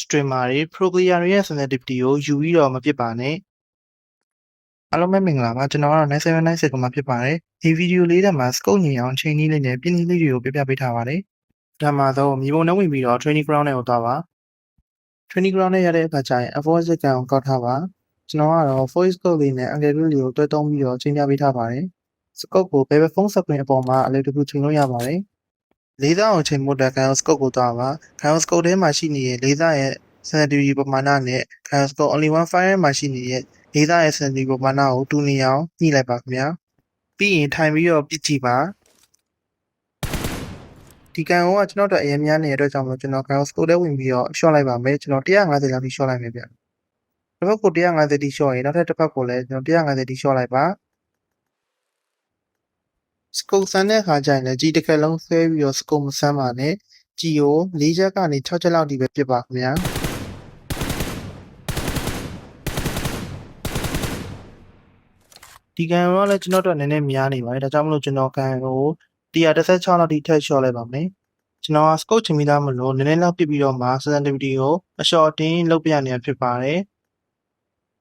streamer တွေ pro player တွေရဲ့ sensitivity ကိုယူပြီးတော့မဖြစ်ပါနဲ့အားလုံးပဲမင်္ဂလာပါကျွန်တော်ကတော့9796ကမှဖြစ်ပါတယ်ဒီဗီဒီယိုလေးထဲမှာ scope ညီအောင်ချိန်နည်းလေးနဲ့ပြင်းနည်းလေးတွေကိုပြပြပေးထားပါတယ်ဒါမှတော့မြေပုံနဲ့ဝင်ပြီးတော့ training ground နဲ့ကိုသွားပါ training ground နဲ့ရတဲ့အခါကျရင် avoid စကန်ကိုကောက်ထားပါကျွန်တော်ကတော့ voice code လေးနဲ့ angle လေးကိုတွဲသုံးပြီးတော့ချိန်ပြပေးထားပါတယ် scope ကို bebel phone screen အပေါ်မှာအလေးတကူချိန်လို့ရပါတယ် လေးစားအောင်ချိန်မှုတက်ကန် scope ကိုသွားပါကန် scope ထဲမှာရှိနေတဲ့လေးစားရဲ့ sensitivity ပမာဏနဲ့ကန် scope only one file မှာရှိနေတဲ့လေးစားရဲ့ sensitivity ပမာဏကိုတူနေအောင်ညှိလိုက်ပါခင်ဗျာပြီးရင်ထိုင်ပြီးတော့ပြစ်ကြည့်ပါဒီကန်ကကျွန်တော်တို့အရင်များနေတဲ့အတွက်ကြောင့်မလို့ကျွန်တော်ကန် scope ထဲဝင်ပြီးတော့ short လိုက်ပါမယ်ကျွန်တော်150လောက်ထိ short လိုက်မယ်ဗျတစ်ဖက်ကို150တိ short ရင်နောက်ထပ်တစ်ဖက်ကိုလည်းကျွန်တော်150တိ short လိုက်ပါ စကုတ်ဆန်တဲ့အခါကျရင်လည်းကြီးတစ်ခက်လုံးဆွဲပြီးတော့စကုတ်မဆန်းပါနဲ့ကြီးကို၄ချက်ကနေ6ချက်လောက်ဒီပဲပြစ်ပါခင်ဗျာဒီကန်ရောလည်းကျွန်တော်တို့နည်းနည်းများနေပါတယ်ဒါကြောင့်မလို့ကျွန်တော်ကန်ကို116လောက်ထိထပ်လျှော့လိုက်ပါမယ်ကျွန်တော်ကစကုတ်ချင်မိသားမလို့နည်းနည်းလောက်ပြစ်ပြီးတော့မှ sensitivity ကိုအလျှော့တင်းလုပ်ပြနေရဖြစ်ပါတယ်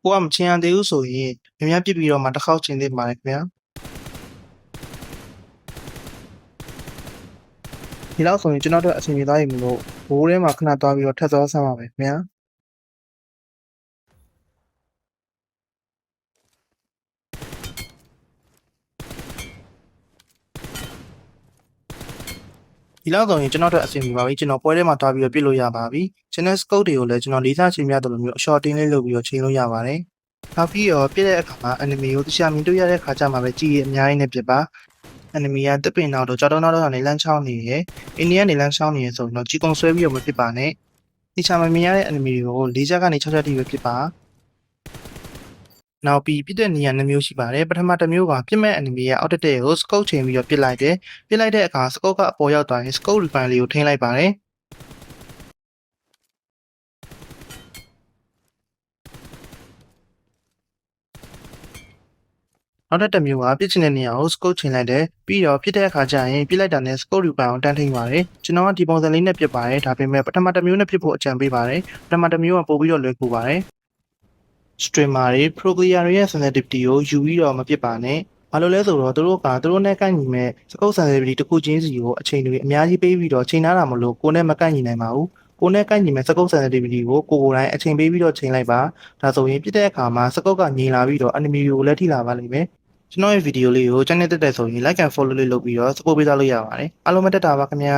ကိုကမချင်ရသေးဘူးဆိုရင်များများပြစ်ပြီးတော့မှတစ်ခေါက်ချင်သေးပါတယ်ခင်ဗျာ ဒီလောက်ဆိုရင်ကျွန်တော်တို့အဆင်ပြေသွားပြီမလို့ဘိုးထဲမှာခဏသွားပြီးတော့ထပ်သွားဆမ်းပါမယ်ခင်ဗျာဒီလောက်ဆိုရင်ကျွန်တော်တို့အဆင်ပြေပါပြီကျွန်တော်ပွဲထဲမှာသွားပြီးတော့ပြစ်လို့ရပါပြီ channel scope တွေကိုလည်းကျွန်တော်လေးစားချိန်များတယ်လို့မျိုးအ short တင်းလေးလုပ်ပြီးတော့ချိန်လို့ရပါတယ်နောက်ပြီးတော့ပြစ်တဲ့အခါမှာ enemy ကိုတခြားမြင်တွေ့ရတဲ့အခါကျမှပဲကြည့်ရအများကြီးနဲ့ပြစ်ပါ enemy ကတစ်ပင်နောက်တော့ကြောက်တော့နောက်တော့နေလန်းချောင်းနေရယ်အိန္ဒိယနေလန်းချောင်းနေရယ်ဆိုရင်တော့ကြီးကုံဆွဲပြီးတော့မဖြစ်ပါနဲ့ဒီချာမမြင်ရတဲ့ enemy တွေကို၄ချက်ကနေ6ချက်တိပဲဖြစ်ပါနောက်ပြီးပြစ်တဲ့နေရာနှမျိုးရှိပါတယ်ပထမတစ်မျိုးကပြစ်မဲ့ enemy ရဲ့အောက်တက်တဲ့ကို scope ချိန်ပြီးတော့ပြစ်လိုက်တယ်ပြစ်လိုက်တဲ့အခါ scope ကအပေါ်ရောက်သွားရင် scope refine လေးကိုထိန်းလိုက်ပါတယ် နောက်ထပ်တစ်မျိုးကပြစ်ချင်တဲ့နေရာကို scope ချိန်လိုက်တယ်ပြီးတော့ပြစ်တဲ့အခါကျရင်ပြစ်လိုက်တာနဲ့ scope refine ကိုတန်းထိန်းပါတယ်ကျွန်တော်ကဒီပုံစံလေးနဲ့ပြစ်ပါတယ်ဒါပေမဲ့ပထမတစ်မျိုးနဲ့ပြစ်ဖို့အကြံပေးပါတယ်ပထမတစ်မျိုးကပို့ပြီးတော့လွယ်ကူပါတယ် streamer တွေ pro player တွေရဲ့ sensitivity ကိုယူပြီးတော့မပြစ်ပါနဲ့ဘာလို့လဲဆိုတော့သူတို့ကသူတို့နဲ့ကိုက်ညီမဲ့စကုတ် sensitivity တစ်ခုချင်းစီကိုအချိန်တွေအများကြီးပေးပြီးတော့ချိန်ထားတာမလို့ကိုယ်နဲ့မကိုက်ညီနိုင်ပါဘူးကိုယ်နဲ့ကိုက်ညီမဲ့စကုတ် sensitivity ကိုကိုကိုယ်တိုင်အချိန်ပေးပြီးတော့ချိန်လိုက်ပါဒါဆိုရင်ပြစ်တဲ့အခါမှာစကုတ်ကငြိမ်လာပြီးတော့ enemy ကိုလည်းထိလာပါလိမ့်မယ် ကျွန်တော်ရဲ့ဗီဒီယိုလေးကို channel တက်တဲ့ဆိုရင် like and follow လေးလုပ်ပြီးတော့ support ပေးသွားလို့ရပါတယ်အားလုံးပဲတက်တာပါခင်ဗျာ